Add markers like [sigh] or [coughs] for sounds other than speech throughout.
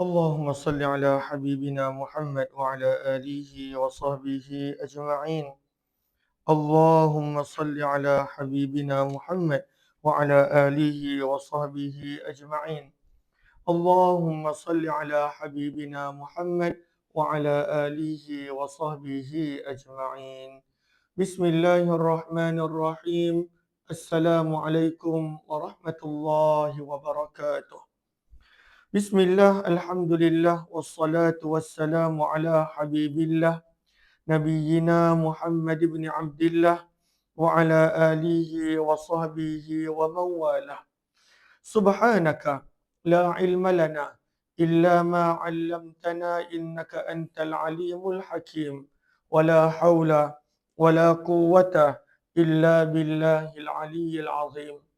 اللهم صل على حبيبنا محمد وعلى آله وصحبه أجمعين. اللهم صل على حبيبنا محمد وعلى آله وصحبه أجمعين. اللهم صل على حبيبنا محمد وعلى آله وصحبه أجمعين. بسم الله الرحمن الرحيم. السلام عليكم ورحمة الله وبركاته. بسم الله الحمد لله والصلاة والسلام على حبيب الله نبينا محمد بن عبد الله وعلى آله وصحبه ومن والاه سبحانك لا علم لنا إلا ما علمتنا إنك أنت العليم الحكيم ولا حول ولا قوة إلا بالله العلي العظيم.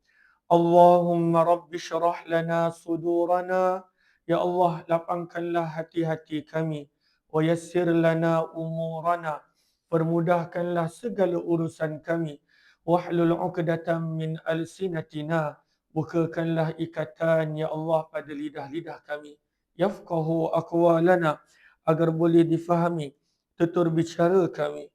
Allahumma rabbi syrah lana sudurana. Ya Allah lapangkanlah hati-hati kami. Wa yassir lana umurana. Permudahkanlah segala urusan kami. Wahlul 'uqdatam min alsinatina. Bukakanlah ikatan ya Allah pada lidah-lidah kami. Yafqahu aqwalana. Agar boleh difahami tutur bicara kami.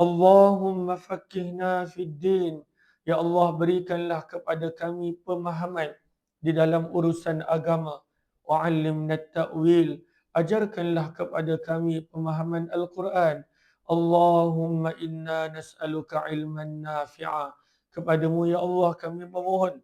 Allahumma faqihna fid din ya Allah berikanlah kepada kami pemahaman di dalam urusan agama wa 'allimna ta'wil ajarkanlah kepada kami pemahaman Al-Quran Allahumma inna nas'aluka ilman nafi'a. Kepadamu ya Allah kami memohon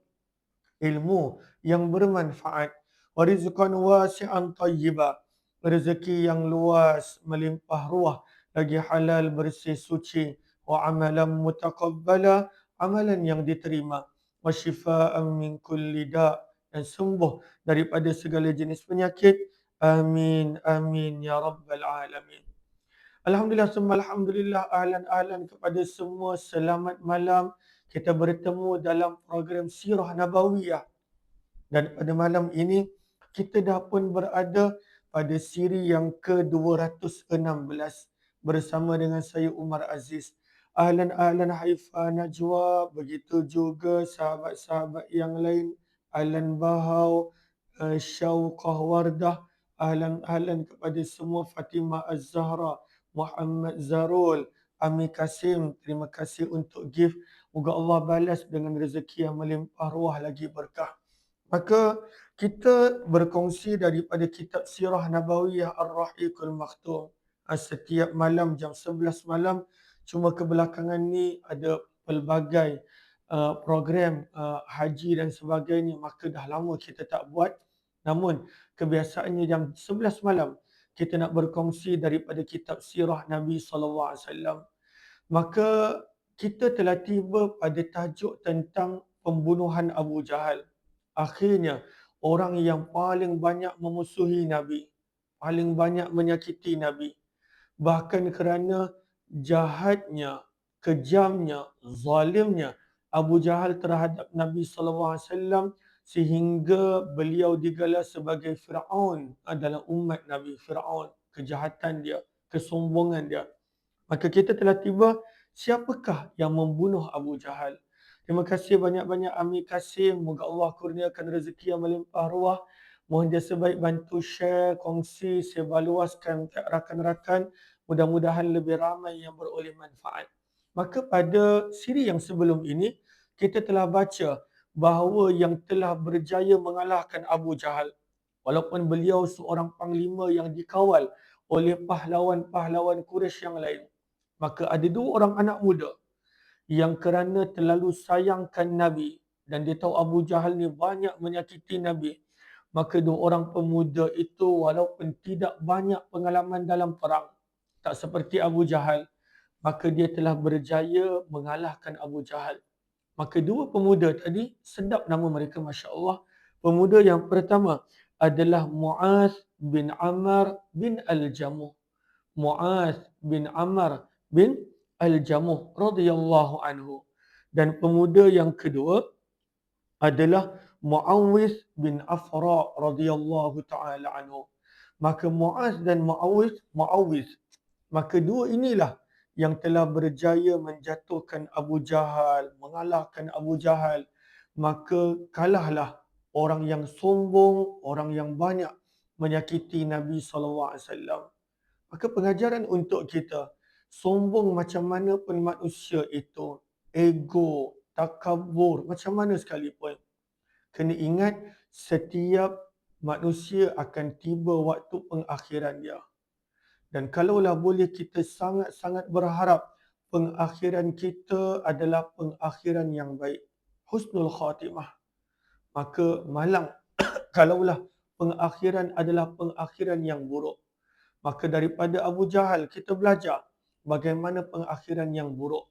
ilmu yang bermanfaat. Wa rizqan wasi'an tayyiba. Rezeki yang luas melimpah ruah lagi halal bersih suci wa amalan mutaqabbala amalan yang diterima wa shifaan min kulli da dan sembuh daripada segala jenis penyakit. Amin amin ya rabbal alamin. Alhamdulillah semua Alhamdulillah ahlan-ahlan kepada semua selamat malam. Kita bertemu dalam program Sirah Nabawiyah. Dan pada malam ini kita dah pun berada pada siri yang ke-216 bersama dengan saya Umar Aziz ahlan-ahlan Haifa Najwa begitu juga sahabat-sahabat yang lain Ahlan Bahau uh, Syauqah Wardah ahlan-ahlan kepada semua Fatimah Az-Zahra Muhammad Zarul, Ami Kasim, terima kasih untuk gift. Moga Allah balas dengan rezeki yang melimpah ruah lagi berkah. Maka kita berkongsi daripada kitab Sirah Nabawiyah Ar-Rahiqul Maktum. Ah, setiap malam jam 11 malam cuma kebelakangan ni ada pelbagai uh, program uh, haji dan sebagainya maka dah lama kita tak buat namun kebiasaannya jam 11 malam kita nak berkongsi daripada kitab sirah Nabi sallallahu alaihi wasallam. Maka kita telah tiba pada tajuk tentang pembunuhan Abu Jahal. Akhirnya orang yang paling banyak memusuhi Nabi, paling banyak menyakiti Nabi. Bahkan kerana jahatnya, kejamnya, zalimnya Abu Jahal terhadap Nabi sallallahu alaihi wasallam sehingga beliau digelar sebagai Fir'aun adalah umat Nabi Fir'aun. Kejahatan dia kesombongan dia. Maka kita telah tiba siapakah yang membunuh Abu Jahal? Terima kasih banyak-banyak Ami kasih moga Allah kurniakan rezeki yang melimpah ruah. Mohon dia sebaik bantu share kongsi sebarluaskan ke rakan-rakan mudah-mudahan lebih ramai yang beroleh manfaat. Maka pada siri yang sebelum ini kita telah baca bahawa yang telah berjaya mengalahkan Abu Jahal. Walaupun beliau seorang panglima yang dikawal oleh pahlawan-pahlawan Quraisy yang lain. Maka ada dua orang anak muda yang kerana terlalu sayangkan Nabi dan dia tahu Abu Jahal ni banyak menyakiti Nabi maka dua orang pemuda itu walaupun tidak banyak pengalaman dalam perang tak seperti Abu Jahal maka dia telah berjaya mengalahkan Abu Jahal Maka dua pemuda tadi sedap nama mereka Masya Allah. Pemuda yang pertama adalah Mu'az bin Amr bin Al-Jamuh. Mu'az bin Amr bin Al-Jamuh radhiyallahu anhu. Dan pemuda yang kedua adalah Muawiz bin Afra radhiyallahu taala anhu. Maka Muaz dan Muawiz, Muawiz. Maka dua inilah yang telah berjaya menjatuhkan Abu Jahal, mengalahkan Abu Jahal, maka kalahlah orang yang sombong, orang yang banyak menyakiti Nabi SAW. Maka pengajaran untuk kita, sombong macam mana pun manusia itu, ego, takabur, macam mana sekalipun. Kena ingat setiap manusia akan tiba waktu pengakhiran dia. Dan kalaulah boleh kita sangat-sangat berharap pengakhiran kita adalah pengakhiran yang baik. Husnul khatimah. Maka malang [coughs] kalaulah pengakhiran adalah pengakhiran yang buruk. Maka daripada Abu Jahal kita belajar bagaimana pengakhiran yang buruk.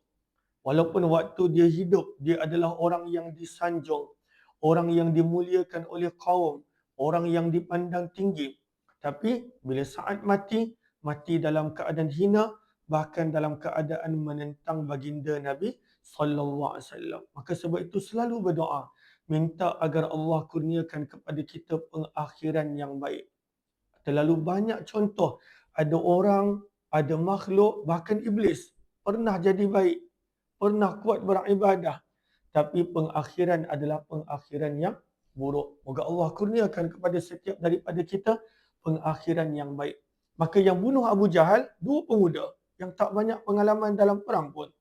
Walaupun waktu dia hidup, dia adalah orang yang disanjung, orang yang dimuliakan oleh kaum, orang yang dipandang tinggi. Tapi bila saat mati, mati dalam keadaan hina, bahkan dalam keadaan menentang baginda Nabi sallallahu alaihi wasallam. Maka sebab itu selalu berdoa, minta agar Allah kurniakan kepada kita pengakhiran yang baik. Terlalu banyak contoh ada orang, ada makhluk, bahkan iblis pernah jadi baik pernah kuat beribadah tapi pengakhiran adalah pengakhiran yang buruk. Moga Allah kurniakan kepada setiap daripada kita pengakhiran yang baik. Maka yang bunuh Abu Jahal, dua pemuda yang tak banyak pengalaman dalam perang pun.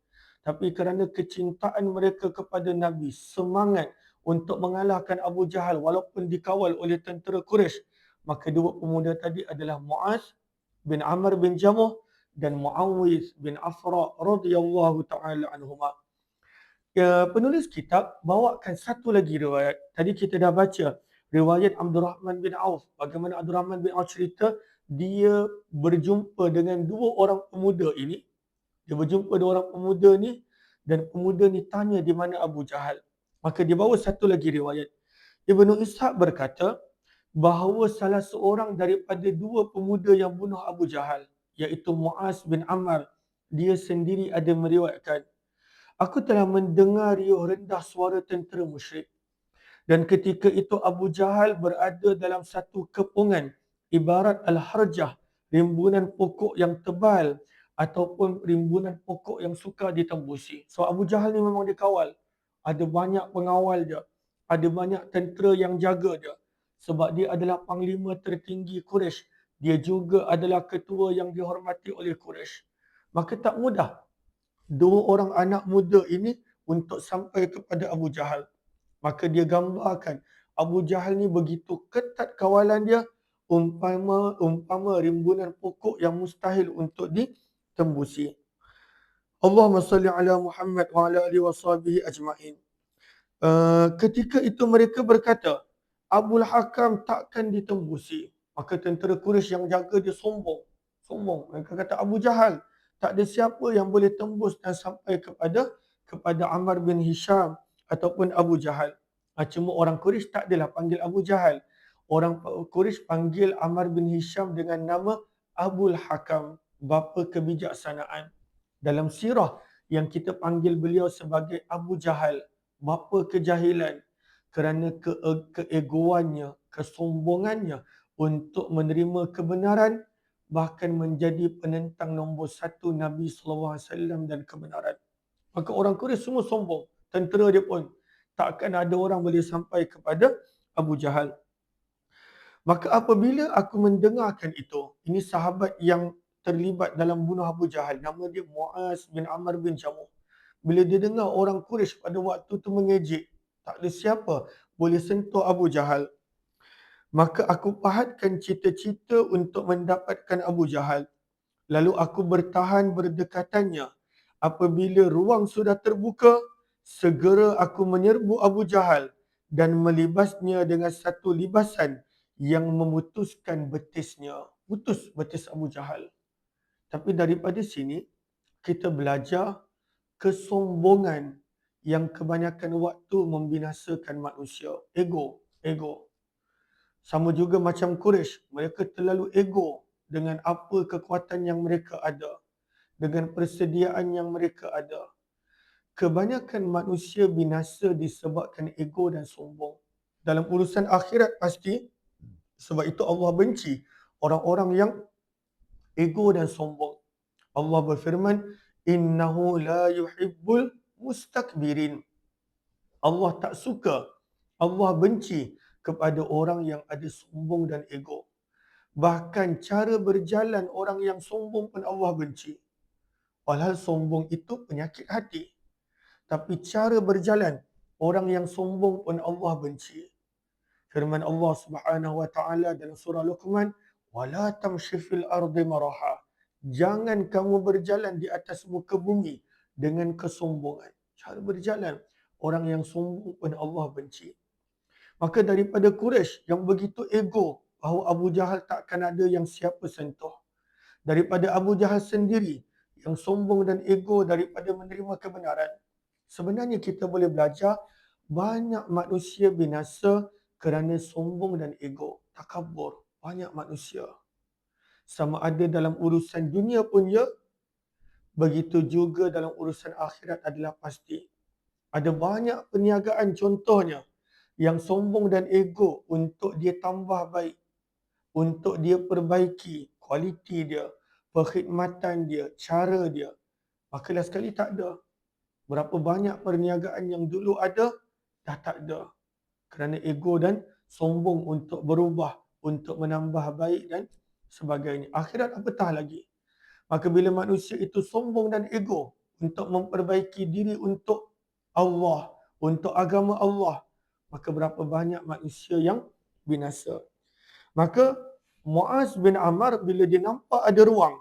Tapi kerana kecintaan mereka kepada Nabi, semangat untuk mengalahkan Abu Jahal walaupun dikawal oleh tentera Quraisy, maka dua pemuda tadi adalah Muaz bin Amr bin Jamuh dan Muawiz bin Afra radhiyallahu taala anhuma. Ya, penulis kitab bawakan satu lagi riwayat. Tadi kita dah baca riwayat Abdul Rahman bin Auf. Bagaimana Abdul Rahman bin Auf cerita dia berjumpa dengan dua orang pemuda ini. Dia berjumpa dua orang pemuda ni dan pemuda ni tanya di mana Abu Jahal. Maka dia bawa satu lagi riwayat. Ibnu Ishaq berkata bahawa salah seorang daripada dua pemuda yang bunuh Abu Jahal iaitu Muaz bin Ammar dia sendiri ada meriwayatkan aku telah mendengar riuh rendah suara tentera musyrik dan ketika itu Abu Jahal berada dalam satu kepungan ibarat al-harjah rimbunan pokok yang tebal ataupun rimbunan pokok yang suka ditembusi. So Abu Jahal ni memang dikawal ada banyak pengawal dia. Ada banyak tentera yang jaga dia. Sebab dia adalah panglima tertinggi Quraisy dia juga adalah ketua yang dihormati oleh Quraisy. Maka tak mudah dua orang anak muda ini untuk sampai kepada Abu Jahal. Maka dia gambarkan Abu Jahal ni begitu ketat kawalan dia umpama umpama rimbunan pokok yang mustahil untuk ditembusi. Allahumma salli ala Muhammad wa ala alihi wa sahbihi ajma'in. Uh, ketika itu mereka berkata, Abu Hakam takkan ditembusi. Maka tentera Quraisy yang jaga dia sombong. Sombong. Mereka kata Abu Jahal. Tak ada siapa yang boleh tembus dan sampai kepada kepada Ammar bin Hisham ataupun Abu Jahal. Ha, cuma orang Quraisy tak adalah panggil Abu Jahal. Orang Quraisy panggil Ammar bin Hisham dengan nama Abul Hakam, bapa kebijaksanaan. Dalam sirah yang kita panggil beliau sebagai Abu Jahal, bapa kejahilan kerana ke keegoannya, kesombongannya, untuk menerima kebenaran bahkan menjadi penentang nombor satu Nabi SAW dan kebenaran. Maka orang Quraisy semua sombong. Tentera dia pun takkan ada orang boleh sampai kepada Abu Jahal. Maka apabila aku mendengarkan itu, ini sahabat yang terlibat dalam bunuh Abu Jahal. Nama dia Muaz bin Amr bin Jamuh. Bila dia dengar orang Quraisy pada waktu itu mengejek, tak ada siapa boleh sentuh Abu Jahal maka aku pahatkan cita-cita untuk mendapatkan Abu Jahal. Lalu aku bertahan berdekatannya. Apabila ruang sudah terbuka, segera aku menyerbu Abu Jahal dan melibasnya dengan satu libasan yang memutuskan betisnya. Putus betis Abu Jahal. Tapi daripada sini, kita belajar kesombongan yang kebanyakan waktu membinasakan manusia. Ego. Ego. Sama juga macam Quraisy, mereka terlalu ego dengan apa kekuatan yang mereka ada, dengan persediaan yang mereka ada. Kebanyakan manusia binasa disebabkan ego dan sombong. Dalam urusan akhirat pasti, sebab itu Allah benci orang-orang yang ego dan sombong. Allah berfirman, Innahu la yuhibbul mustakbirin. Allah tak suka, Allah benci kepada orang yang ada sombong dan ego. Bahkan cara berjalan orang yang sombong pun Allah benci. Walhal sombong itu penyakit hati. Tapi cara berjalan orang yang sombong pun Allah benci. Firman Allah Subhanahu wa taala dalam surah Luqman, "Wala tamshi fil ardi maraha." Jangan kamu berjalan di atas muka bumi dengan kesombongan. Cara berjalan orang yang sombong pun Allah benci. Maka daripada Quraisy yang begitu ego bahawa Abu Jahal takkan ada yang siapa sentuh. Daripada Abu Jahal sendiri yang sombong dan ego daripada menerima kebenaran. Sebenarnya kita boleh belajar banyak manusia binasa kerana sombong dan ego. Takabur. Banyak manusia. Sama ada dalam urusan dunia pun ya. Begitu juga dalam urusan akhirat adalah pasti. Ada banyak perniagaan contohnya yang sombong dan ego untuk dia tambah baik. Untuk dia perbaiki kualiti dia, perkhidmatan dia, cara dia. Maka last sekali tak ada. Berapa banyak perniagaan yang dulu ada, dah tak ada. Kerana ego dan sombong untuk berubah, untuk menambah baik dan sebagainya. Akhirat apatah lagi. Maka bila manusia itu sombong dan ego untuk memperbaiki diri untuk Allah, untuk agama Allah, maka berapa banyak manusia yang binasa. Maka Muaz bin Ammar bila dia nampak ada ruang,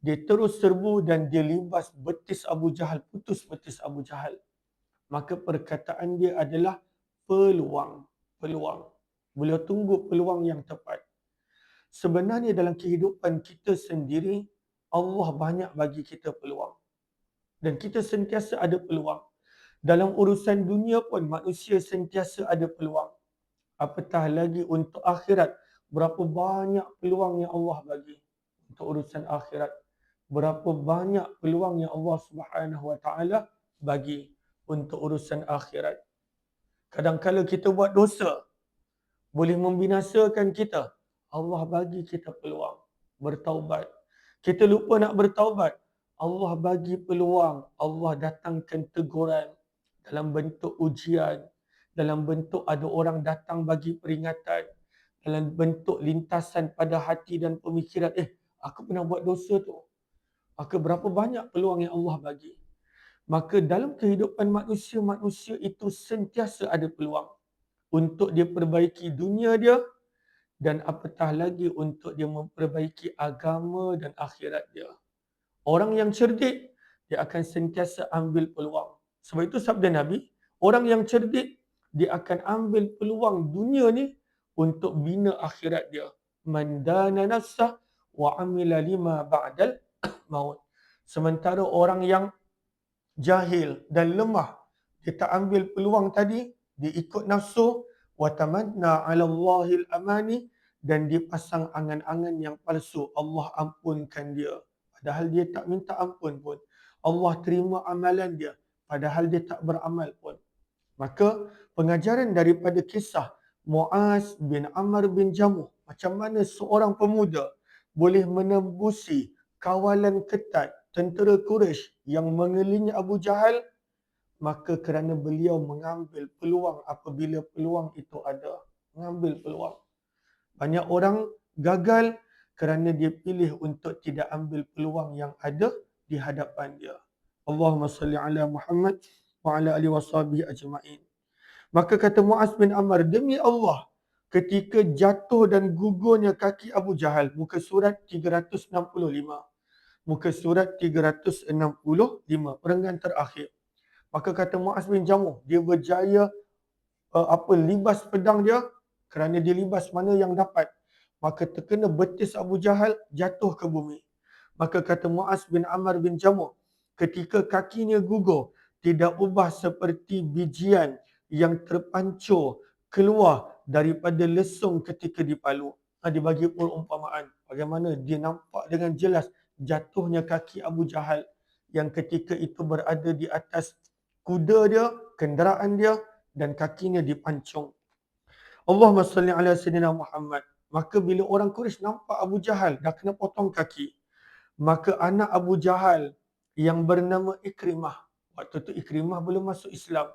dia terus serbu dan dia libas betis Abu Jahal, putus betis Abu Jahal. Maka perkataan dia adalah peluang, peluang. Beliau tunggu peluang yang tepat. Sebenarnya dalam kehidupan kita sendiri, Allah banyak bagi kita peluang. Dan kita sentiasa ada peluang. Dalam urusan dunia pun manusia sentiasa ada peluang. Apatah lagi untuk akhirat. Berapa banyak peluang yang Allah bagi untuk urusan akhirat. Berapa banyak peluang yang Allah Subhanahu Wa Taala bagi untuk urusan akhirat. Kadang-kala kita buat dosa boleh membinasakan kita. Allah bagi kita peluang bertaubat. Kita lupa nak bertaubat. Allah bagi peluang. Allah datangkan teguran dalam bentuk ujian. Dalam bentuk ada orang datang bagi peringatan. Dalam bentuk lintasan pada hati dan pemikiran. Eh, aku pernah buat dosa tu. Maka berapa banyak peluang yang Allah bagi. Maka dalam kehidupan manusia, manusia itu sentiasa ada peluang. Untuk dia perbaiki dunia dia, dan apatah lagi untuk dia memperbaiki agama dan akhirat dia. Orang yang cerdik, dia akan sentiasa ambil peluang. Sebab itu sabda Nabi, orang yang cerdik, dia akan ambil peluang dunia ni untuk bina akhirat dia. Man dana nafsah wa amila lima ba'dal maut. Sementara orang yang jahil dan lemah, dia tak ambil peluang tadi, dia ikut nafsu, watamanna ala Allahil amani. Dan dia pasang angan-angan yang palsu. Allah ampunkan dia. Padahal dia tak minta ampun pun. Allah terima amalan dia. Padahal dia tak beramal pun. Maka pengajaran daripada kisah Muaz bin Amr bin Jamuh macam mana seorang pemuda boleh menembusi kawalan ketat tentera Quraisy yang mengelilingi Abu Jahal maka kerana beliau mengambil peluang apabila peluang itu ada mengambil peluang. Banyak orang gagal kerana dia pilih untuk tidak ambil peluang yang ada di hadapan dia. Allahumma salli ala Muhammad wa ala alihi washabihi ajma'in. Maka kata Muaz bin Ammar demi Allah ketika jatuh dan gugurnya kaki Abu Jahal muka surat 365 muka surat 365 perenggan terakhir Maka kata Muaz bin Jamuh, dia berjaya uh, apa libas pedang dia kerana dia libas mana yang dapat. Maka terkena betis Abu Jahal jatuh ke bumi. Maka kata Muaz bin Amr bin Jamuh, ketika kakinya gugur, tidak ubah seperti bijian yang terpancur keluar daripada lesung ketika dipalu. Ha, dia bagi perumpamaan bagaimana dia nampak dengan jelas jatuhnya kaki Abu Jahal yang ketika itu berada di atas kuda dia, kenderaan dia dan kakinya dipancung. Allahumma salli ala sayyidina Muhammad. Maka bila orang Quraisy nampak Abu Jahal dah kena potong kaki, maka anak Abu Jahal yang bernama Ikrimah, waktu tu Ikrimah belum masuk Islam.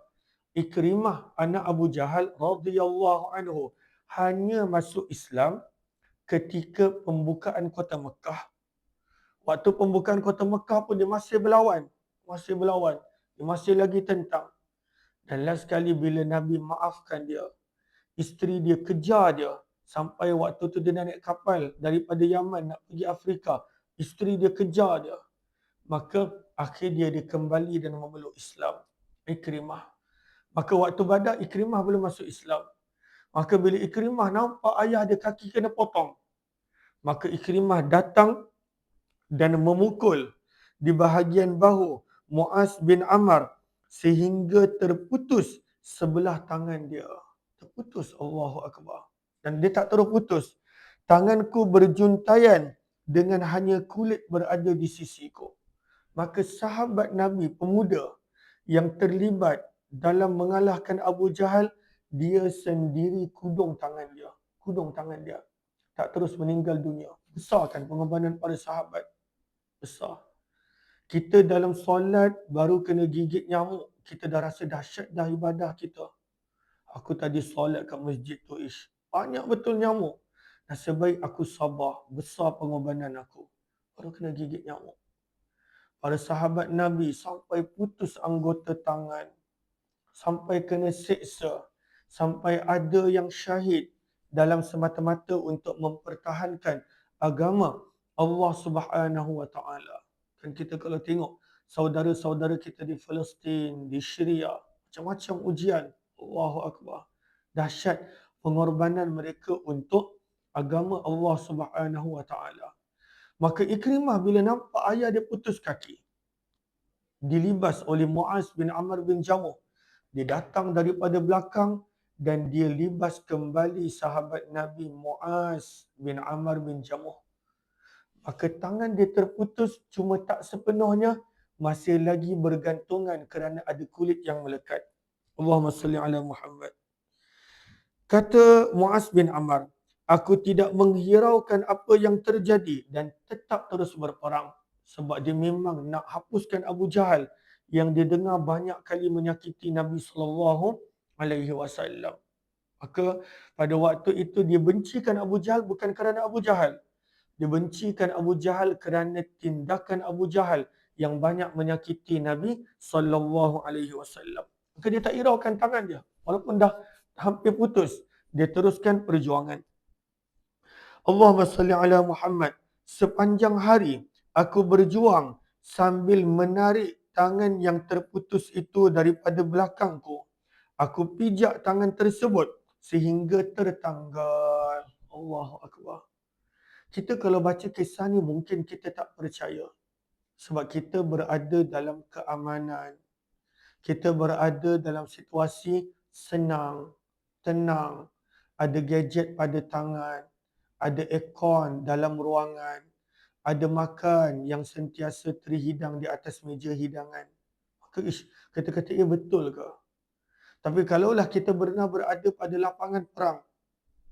Ikrimah anak Abu Jahal radhiyallahu anhu hanya masuk Islam ketika pembukaan kota Mekah. Waktu pembukaan kota Mekah pun dia masih berlawan. Masih berlawan. Dia masih lagi tentang. Dan last sekali bila Nabi maafkan dia, isteri dia kejar dia sampai waktu tu dia naik kapal daripada Yaman nak pergi Afrika. Isteri dia kejar dia. Maka akhirnya dia kembali dan memeluk Islam. Ikrimah. Maka waktu badak Ikrimah belum masuk Islam. Maka bila Ikrimah nampak ayah dia kaki kena potong. Maka Ikrimah datang dan memukul di bahagian bahu Muaz bin Ammar sehingga terputus sebelah tangan dia. Terputus Allahu Akbar. Dan dia tak terus putus. Tanganku berjuntaian dengan hanya kulit berada di sisiku. Maka sahabat Nabi pemuda yang terlibat dalam mengalahkan Abu Jahal, dia sendiri kudung tangan dia. Kudung tangan dia. Tak terus meninggal dunia. Besar kan pengorbanan para sahabat besar. Kita dalam solat baru kena gigit nyamuk. Kita dah rasa dahsyat dah ibadah kita. Aku tadi solat kat masjid tu ish. Banyak betul nyamuk. Nasib baik aku sabar. Besar pengorbanan aku. Baru kena gigit nyamuk. Para sahabat Nabi sampai putus anggota tangan. Sampai kena seksa. Sampai ada yang syahid dalam semata-mata untuk mempertahankan agama Allah Subhanahu wa taala. Kan kita kalau tengok saudara-saudara kita di Palestin, di Syria, macam-macam ujian. Allahu akbar. Dahsyat pengorbanan mereka untuk agama Allah Subhanahu wa taala. Maka Ikrimah bila nampak ayah dia putus kaki, dilibas oleh Muaz bin Amr bin Jamuh. Dia datang daripada belakang dan dia libas kembali sahabat Nabi Muaz bin Amr bin Jamuh maka tangan dia terputus cuma tak sepenuhnya masih lagi bergantungan kerana ada kulit yang melekat. Allahumma salli ala Muhammad. Kata Muaz bin Ammar, aku tidak menghiraukan apa yang terjadi dan tetap terus berperang sebab dia memang nak hapuskan Abu Jahal yang dia dengar banyak kali menyakiti Nabi sallallahu alaihi wasallam. Maka pada waktu itu dia bencikan Abu Jahal bukan kerana Abu Jahal, dibencikan Abu Jahal kerana tindakan Abu Jahal yang banyak menyakiti Nabi sallallahu alaihi wasallam. Maka dia tak hiraukan tangan dia walaupun dah hampir putus, dia teruskan perjuangan. Allahumma salli ala Muhammad. Sepanjang hari aku berjuang sambil menarik tangan yang terputus itu daripada belakangku. Aku pijak tangan tersebut sehingga tertanggal. Allahu akbar kita kalau baca kisah ni mungkin kita tak percaya. Sebab kita berada dalam keamanan. Kita berada dalam situasi senang, tenang. Ada gadget pada tangan. Ada aircon dalam ruangan. Ada makan yang sentiasa terhidang di atas meja hidangan. Maka ish, kata-kata ia betul ke? Tapi kalaulah kita pernah berada pada lapangan perang.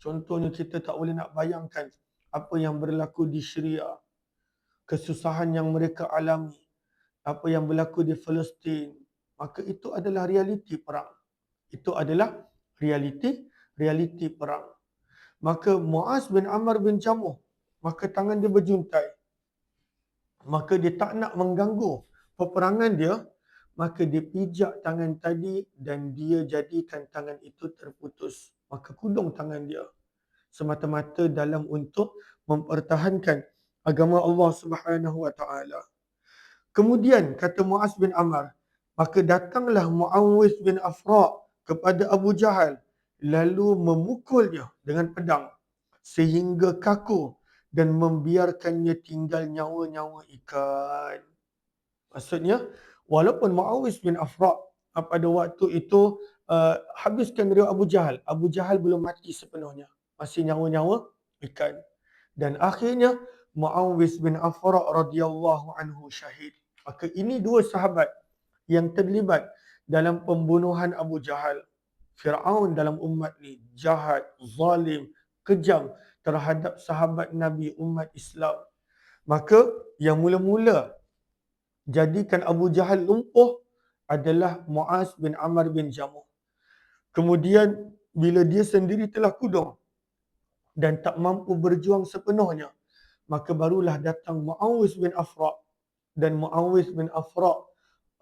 Contohnya kita tak boleh nak bayangkan apa yang berlaku di Syria, kesusahan yang mereka alami, apa yang berlaku di Palestin, maka itu adalah realiti perang. Itu adalah realiti realiti perang. Maka Muaz bin Amr bin Jamuh, maka tangan dia berjuntai. Maka dia tak nak mengganggu peperangan dia, maka dia pijak tangan tadi dan dia jadikan tangan itu terputus. Maka kudung tangan dia semata-mata dalam untuk mempertahankan agama Allah Subhanahu wa taala. Kemudian kata Muaz bin Amr, maka datanglah Muawiz bin Afra kepada Abu Jahal lalu memukulnya dengan pedang sehingga kaku dan membiarkannya tinggal nyawa-nyawa ikan. Maksudnya, walaupun Muawiz bin Afra pada waktu itu uh, habiskan dari Abu Jahal, Abu Jahal belum mati sepenuhnya masih nyawa-nyawa ikan. Dan akhirnya Muawiz bin Afra radhiyallahu anhu syahid. Maka ini dua sahabat yang terlibat dalam pembunuhan Abu Jahal. Fir'aun dalam umat ni jahat, zalim, kejam terhadap sahabat Nabi umat Islam. Maka yang mula-mula jadikan Abu Jahal lumpuh adalah Muaz bin Amr bin Jamuh. Kemudian bila dia sendiri telah kudung, dan tak mampu berjuang sepenuhnya maka barulah datang Muawiz bin Afra dan Muawiz bin Afra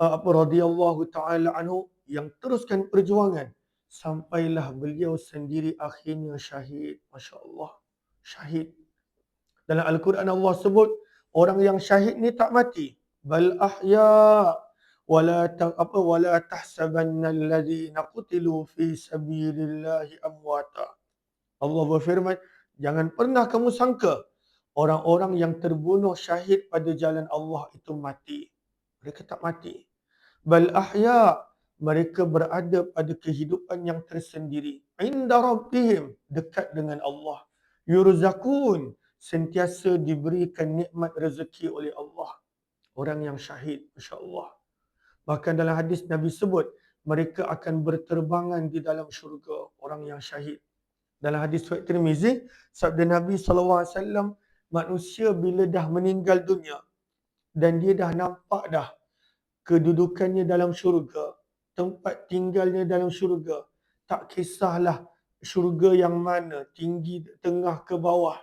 apa radhiyallahu taala anhu yang teruskan perjuangan. Sampailah beliau sendiri akhirnya syahid. masya-Allah syahid. Dalam al-Quran Allah sebut orang yang syahid ni tak mati. Bal ahya wala ta, apa wala tahsabanna alladhina qutilu fi sabilillahi amwata Allah berfirman jangan pernah kamu sangka orang-orang yang terbunuh syahid pada jalan Allah itu mati. Mereka tak mati. Bal ahya mereka berada pada kehidupan yang tersendiri. Inda rabbihim dekat dengan Allah. Yurzakun sentiasa diberikan nikmat rezeki oleh Allah. Orang yang syahid masya-Allah. Bahkan dalam hadis Nabi sebut mereka akan berterbangan di dalam syurga orang yang syahid dalam hadis Suhaib Tirmizi sabda Nabi SAW manusia bila dah meninggal dunia dan dia dah nampak dah kedudukannya dalam syurga tempat tinggalnya dalam syurga tak kisahlah syurga yang mana tinggi tengah ke bawah.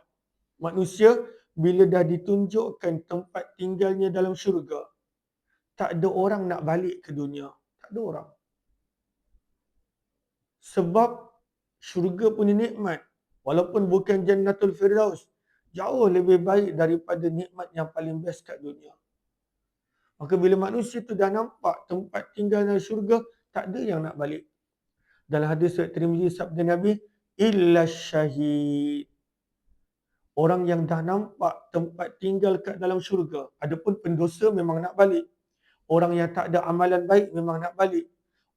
Manusia bila dah ditunjukkan tempat tinggalnya dalam syurga tak ada orang nak balik ke dunia. Tak ada orang. Sebab syurga punya nikmat. Walaupun bukan jannatul firdaus jauh lebih baik daripada nikmat yang paling best kat dunia. Maka bila manusia tu dah nampak tempat tinggal dalam syurga tak ada yang nak balik. Dalam hadis Suhaib Tirmizi sabda Nabi illa syahid. Orang yang dah nampak tempat tinggal kat dalam syurga adapun pendosa memang nak balik. Orang yang tak ada amalan baik memang nak balik.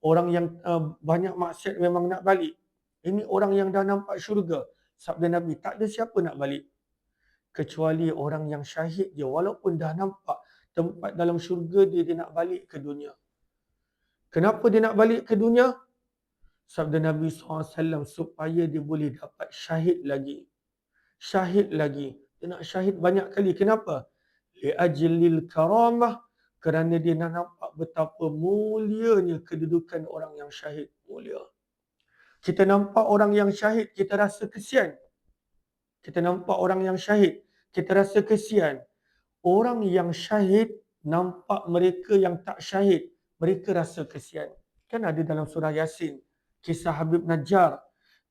Orang yang uh, banyak maksiat memang nak balik ini orang yang dah nampak syurga. Sabda Nabi tak ada siapa nak balik. Kecuali orang yang syahid je. Walaupun dah nampak tempat dalam syurga dia dia nak balik ke dunia. Kenapa dia nak balik ke dunia? Sabda Nabi SAW supaya dia boleh dapat syahid lagi. Syahid lagi. Dia nak syahid banyak kali. Kenapa? Li ajlil karamah. Kerana dia nak nampak betapa mulianya kedudukan orang yang syahid mulia kita nampak orang yang syahid kita rasa kesian. Kita nampak orang yang syahid kita rasa kesian. Orang yang syahid nampak mereka yang tak syahid mereka rasa kesian. Kan ada dalam surah yasin kisah Habib Najjar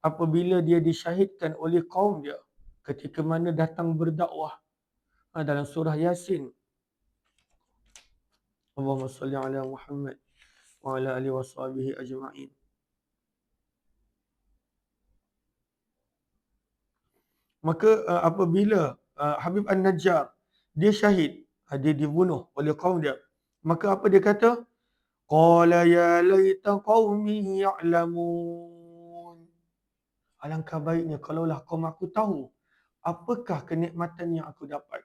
apabila dia disyahidkan oleh kaum dia ketika mana datang berdakwah. Ha, dalam surah yasin. Allahumma salli ala Muhammad wa ala alihi wa ajma'in maka uh, apabila uh, Habib An-Najjar dia syahid uh, dia dibunuh oleh kaum dia maka apa dia kata? Qala ya laita qaumi ya'lamun. Alangkah baiknya kalaulah kaum aku tahu apakah kenikmatan yang aku dapat.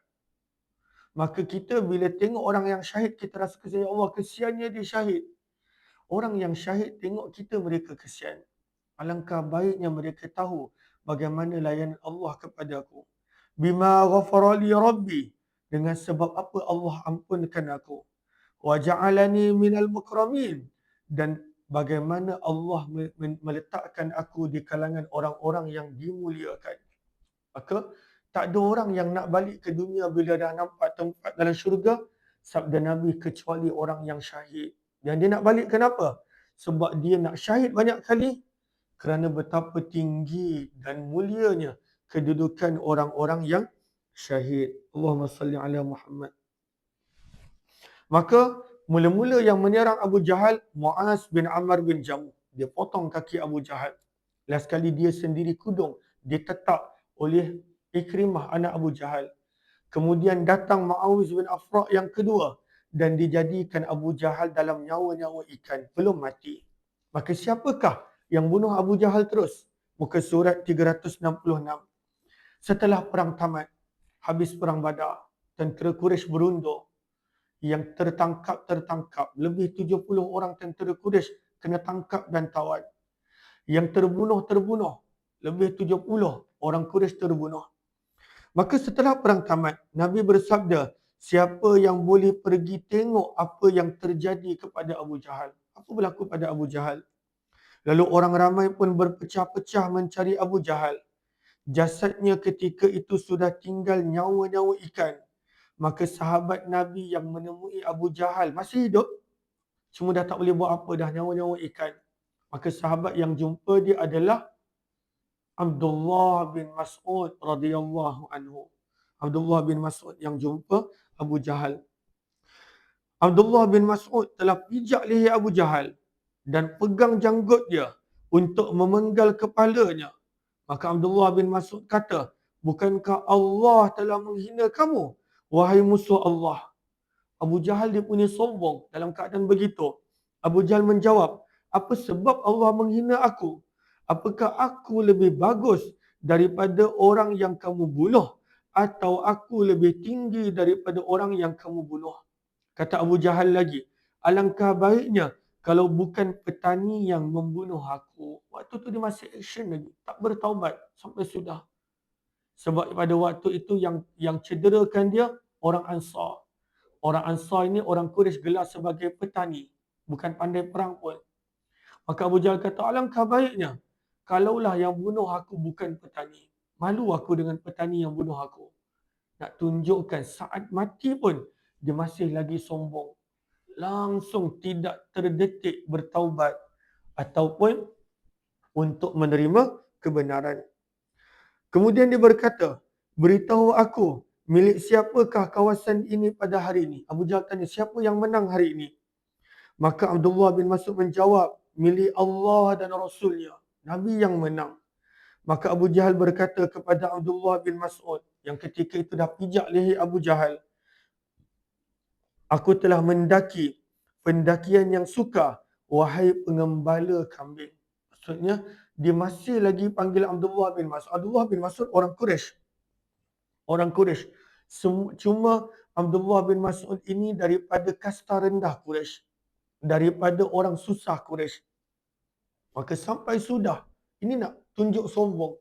Maka kita bila tengok orang yang syahid kita rasa kesian. Ya Allah kesiannya dia syahid. Orang yang syahid tengok kita mereka kesian. Alangkah baiknya mereka tahu bagaimana layanan Allah kepada aku. Bima ghafara li rabbi dengan sebab apa Allah ampunkan aku. Wa ja'alani minal mukramin dan bagaimana Allah meletakkan aku di kalangan orang-orang yang dimuliakan. Maka tak ada orang yang nak balik ke dunia bila dah nampak tempat dalam syurga sabda Nabi kecuali orang yang syahid. Dan dia nak balik kenapa? Sebab dia nak syahid banyak kali kerana betapa tinggi dan mulianya kedudukan orang-orang yang syahid. Allahumma salli ala Muhammad. Maka mula-mula yang menyerang Abu Jahal Muaz bin Ammar bin Jamu. Dia potong kaki Abu Jahal. Last kali dia sendiri kudung, ditetap oleh Ikrimah anak Abu Jahal. Kemudian datang Muawiz bin Afra yang kedua dan dijadikan Abu Jahal dalam nyawa-nyawa ikan belum mati. Maka siapakah yang bunuh Abu Jahal terus. Muka surat 366. Setelah perang tamat, habis perang badar, tentera Quraisy berundur. Yang tertangkap-tertangkap, lebih 70 orang tentera Quraisy kena tangkap dan tawan. Yang terbunuh-terbunuh, lebih 70 orang Quraisy terbunuh. Maka setelah perang tamat, Nabi bersabda, siapa yang boleh pergi tengok apa yang terjadi kepada Abu Jahal? Apa berlaku pada Abu Jahal? Lalu orang ramai pun berpecah-pecah mencari Abu Jahal. jasadnya ketika itu sudah tinggal nyawa-nyawa ikan. Maka sahabat Nabi yang menemui Abu Jahal masih hidup. Cuma dah tak boleh buat apa dah nyawa-nyawa ikan. Maka sahabat yang jumpa dia adalah Abdullah bin Mas'ud radhiyallahu anhu. Abdullah bin Mas'ud yang jumpa Abu Jahal. Abdullah bin Mas'ud telah pijak leher Abu Jahal dan pegang janggut dia untuk memenggal kepalanya. Maka Abdullah bin Mas'ud kata, Bukankah Allah telah menghina kamu, wahai musuh Allah? Abu Jahal dia punya sombong dalam keadaan begitu. Abu Jahal menjawab, apa sebab Allah menghina aku? Apakah aku lebih bagus daripada orang yang kamu bunuh? Atau aku lebih tinggi daripada orang yang kamu bunuh? Kata Abu Jahal lagi, alangkah baiknya kalau bukan petani yang membunuh aku. Waktu tu dia masih action lagi. Tak bertaubat sampai sudah. Sebab pada waktu itu yang yang cederakan dia orang Ansar. Orang Ansar ini orang Quraisy gelar sebagai petani. Bukan pandai perang pun. Maka Abu Jahal kata, alangkah baiknya kalaulah yang bunuh aku bukan petani. Malu aku dengan petani yang bunuh aku. Nak tunjukkan saat mati pun dia masih lagi sombong. Langsung tidak terdetik bertaubat ataupun untuk menerima kebenaran. Kemudian dia berkata, beritahu aku milik siapakah kawasan ini pada hari ini? Abu Jahal tanya, siapa yang menang hari ini? Maka Abdullah bin Mas'ud menjawab, milik Allah dan Rasulnya. Nabi yang menang. Maka Abu Jahal berkata kepada Abdullah bin Mas'ud yang ketika itu dah pijak leher Abu Jahal. Aku telah mendaki pendakian yang suka wahai pengembala kambing. Maksudnya dia masih lagi panggil Abdullah bin Mas'ud. Abdullah bin Mas'ud orang Quraisy. Orang Quraisy. Cuma Abdullah bin Mas'ud ini daripada kasta rendah Quraisy. Daripada orang susah Quraisy. Maka sampai sudah. Ini nak tunjuk sombong.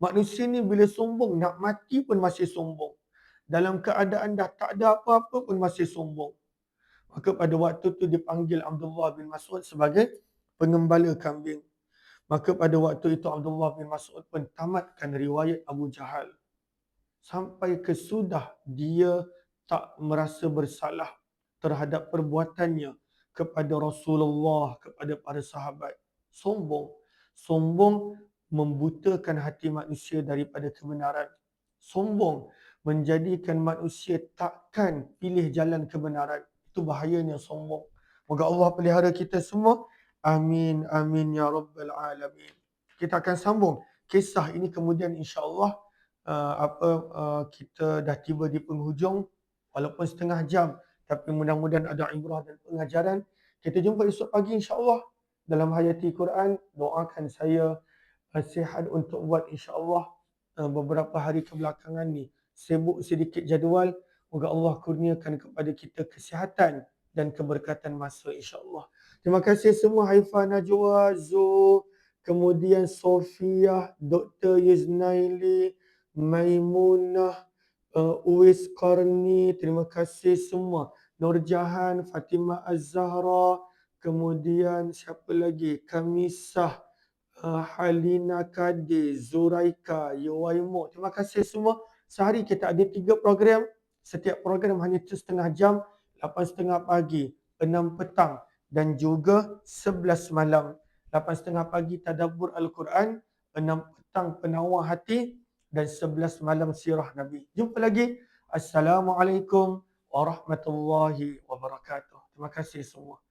Manusia ni bila sombong, nak mati pun masih sombong. Dalam keadaan dah tak ada apa-apa pun masih sombong. Maka pada waktu tu dipanggil Abdullah bin Mas'ud sebagai pengembala kambing. Maka pada waktu itu Abdullah bin Mas'ud pun tamatkan riwayat Abu Jahal. Sampai kesudah dia tak merasa bersalah terhadap perbuatannya kepada Rasulullah, kepada para sahabat sombong. Sombong membutakan hati manusia daripada kebenaran. Sombong menjadikan manusia takkan pilih jalan kebenaran. Itu bahayanya sombong. Moga Allah pelihara kita semua. Amin, amin ya rabbal alamin. Kita akan sambung kisah ini kemudian insya-Allah uh, apa uh, kita dah tiba di penghujung walaupun setengah jam tapi mudah-mudahan ada ibrah dan pengajaran. Kita jumpa esok pagi insya-Allah dalam hayati Quran doakan saya uh, sihat untuk buat insya-Allah uh, beberapa hari kebelakangan ni sibuk sedikit jadual moga Allah kurniakan kepada kita kesihatan dan keberkatan masa insya-Allah. Terima kasih semua Haifa Najwa, Zu, kemudian Sofia, Dr. Yuznaili, Maimunah, uh, Uwais terima kasih semua. Nurjahan, Fatimah Az-Zahra, kemudian siapa lagi Kamisah uh, Halina Kadir Zuraika Yuwaimo terima kasih semua sehari kita ada tiga program. Setiap program hanya setengah jam lapan setengah pagi enam petang dan juga sebelas malam. Lapan setengah pagi tadabbur Al-Quran enam petang penawar hati dan sebelas malam sirah Nabi. Jumpa lagi. Assalamualaikum warahmatullahi wabarakatuh. Terima kasih semua